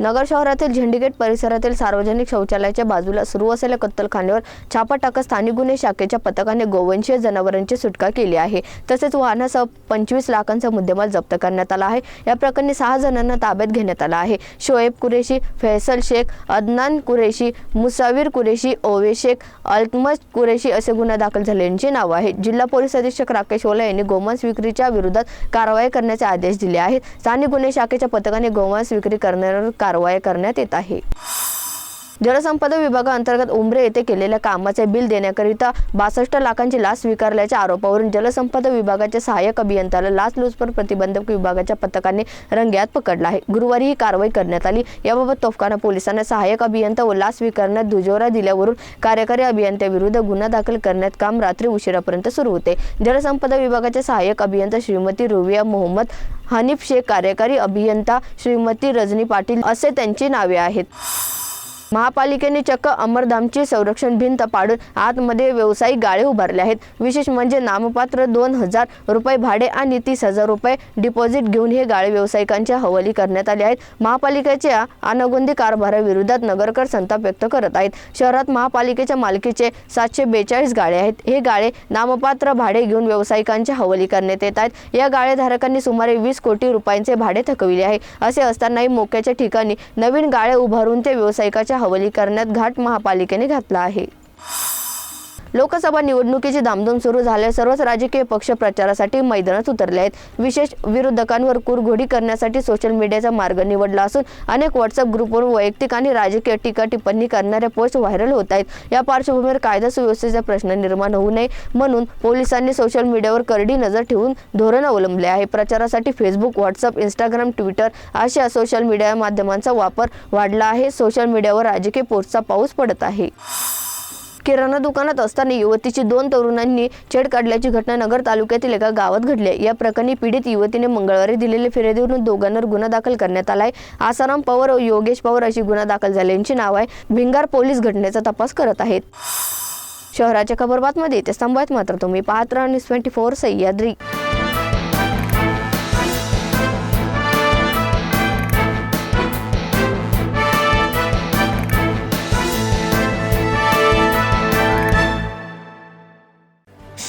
नगर शहरातील झेंडीगेट परिसरातील सार्वजनिक शौचालयाच्या बाजूला सुरू असलेल्या कत्तलखान्यावर छापा टाकत स्थानिक गुन्हे शाखेच्या पथकाने गोवंशीय जनावरांची सुटका केली आहे. तसेच वाहनासह पंचवीस लाखांचा मुद्देमाल जप्त करण्यात आला आहे. या प्रकरणी सहा जणांना ताब्यात घेण्यात आला आहे. शोएब कुरेशी फैसल शेख अदनान कुरेशी मुसावीर कुरेशी ओवे शेख अल्तमज कुरेशी असे गुन्हा दाखल झालेल्यांची नावं आहेत जिल्हा पोलीस अधीक्षक राकेश ओला यांनी गोमांस विक्रीच्या विरोधात कारवाई करण्याचे आदेश दिले आहेत. स्थानिक गुन्हे शाखेच्या पथकाने गोमांस विक्री करण्यावर कारवाई करण्यात येत आहे. जलसंपदा विभागाअंतर्गत उमरे येथे केलेल्या कामाचे बिल देण्याकरिता बासष्ट लाखांची लाच स्वीकारल्याच्या आरोपावरून जलसंपदा विभागाच्या सहाय्यक अभियंत्याला लाचलुचपत प्रतिबंधक विभागाच्या पथकाने रंग्यात पकडला आहे. गुरुवारी ही कारवाई करण्यात आली. याबाबत तोफखाना पोलिसांना सहाय्यक अभियंता व लाच स्वीकारण्यात दुजोरा दिल्यावरून कार्यकारी अभियंत्याविरुद्ध गुन्हा दाखल करण्यात काम रात्री उशिरापर्यंत सुरू होते. जलसंपदा विभागाचे सहाय्यक अभियंता श्रीमती रुविया मोहम्मद हनीफ शेख कार्यकारी अभियंता श्रीमती रजनी पाटील असे त्यांची नावे आहेत. महापालिकेने चक्क अमरधामची संरक्षण भिंत पाडून आतमध्ये व्यावसायिक गाळे उभारले आहेत. विशेष म्हणजे नामपात्र दोन हजार रुपये भाडे आणि तीस हजार रुपये डिपॉझिट घेऊन हे गाळे व्यावसायिकांच्या हवाली करण्यात आले आहेत. महापालिकेच्या अनगोंदी कारभाराविरोधात नगरकर संताप व्यक्त करत आहेत. शहरात महापालिकेच्या मालकीचे सातशे बेचाळीस गाळे आहेत. हे गाळे नामपात्र भाडे घेऊन व्यावसायिकांच्या हवाली करण्यात येत आहेत. या गाळेधारकांनी सुमारे वीस कोटी रुपयांचे भाडे थकविले आहे. असे असतानाही मोक्याच्या ठिकाणी नवीन गाळे उभारून ते व्यावसायिकाच्या हवाली करण्यात घाट महापालिकेने घातला आहे. लोकसभा निवडणुकीची धामधूम सुरू झाल्या सर्वच राजकीय पक्ष प्रचारासाठी मैदानात उतरले आहेत. विशेष विरोधकांवर कुरघोडी करण्यासाठी सोशल मीडियाचा मार्ग निवडला असून अनेक व्हॉट्सअप ग्रुपवर वैयक्तिक आणि राजकीय टीका टिप्पणी करणाऱ्या पोस्ट व्हायरल होत आहेत. या पार्श्वभूमीवर कायदा सुव्यवस्थेचा प्रश्न निर्माण होऊ नये म्हणून पोलिसांनी सोशल मीडियावर करडी नजर ठेवून धोरण अवलंबले आहे. प्रचारासाठी फेसबुक व्हॉट्सअप इंस्टाग्राम ट्विटर अशा सोशल मीडिया माध्यमांचा वापर वाढला आहे. सोशल मीडियावर राजकीय पोस्टचा पाऊस पडत आहे. किराणा दुकानात असताना युवतीची दोन तरुणांनी छेड काढल्याची घटना नगर तालुक्यातील एका गावात घडली आहे. या प्रकरणी पीडित युवतीने मंगळवारी दिलेले फिर्यादीवरून दोघांवर गुन्हा दाखल करण्यात आलाय. आसाराम पवार व योगेश पवार अशी गुन्हा दाखल झाल्याची नाव आहे. भिंगार पोलीस घटनेचा तपास करत आहेत. शहराच्या खबरबातमध्ये स्तंभ आहेत मात्र तुम्ही पाहत राहा न्यूज ट्वेंटी फोर सह्याद्री.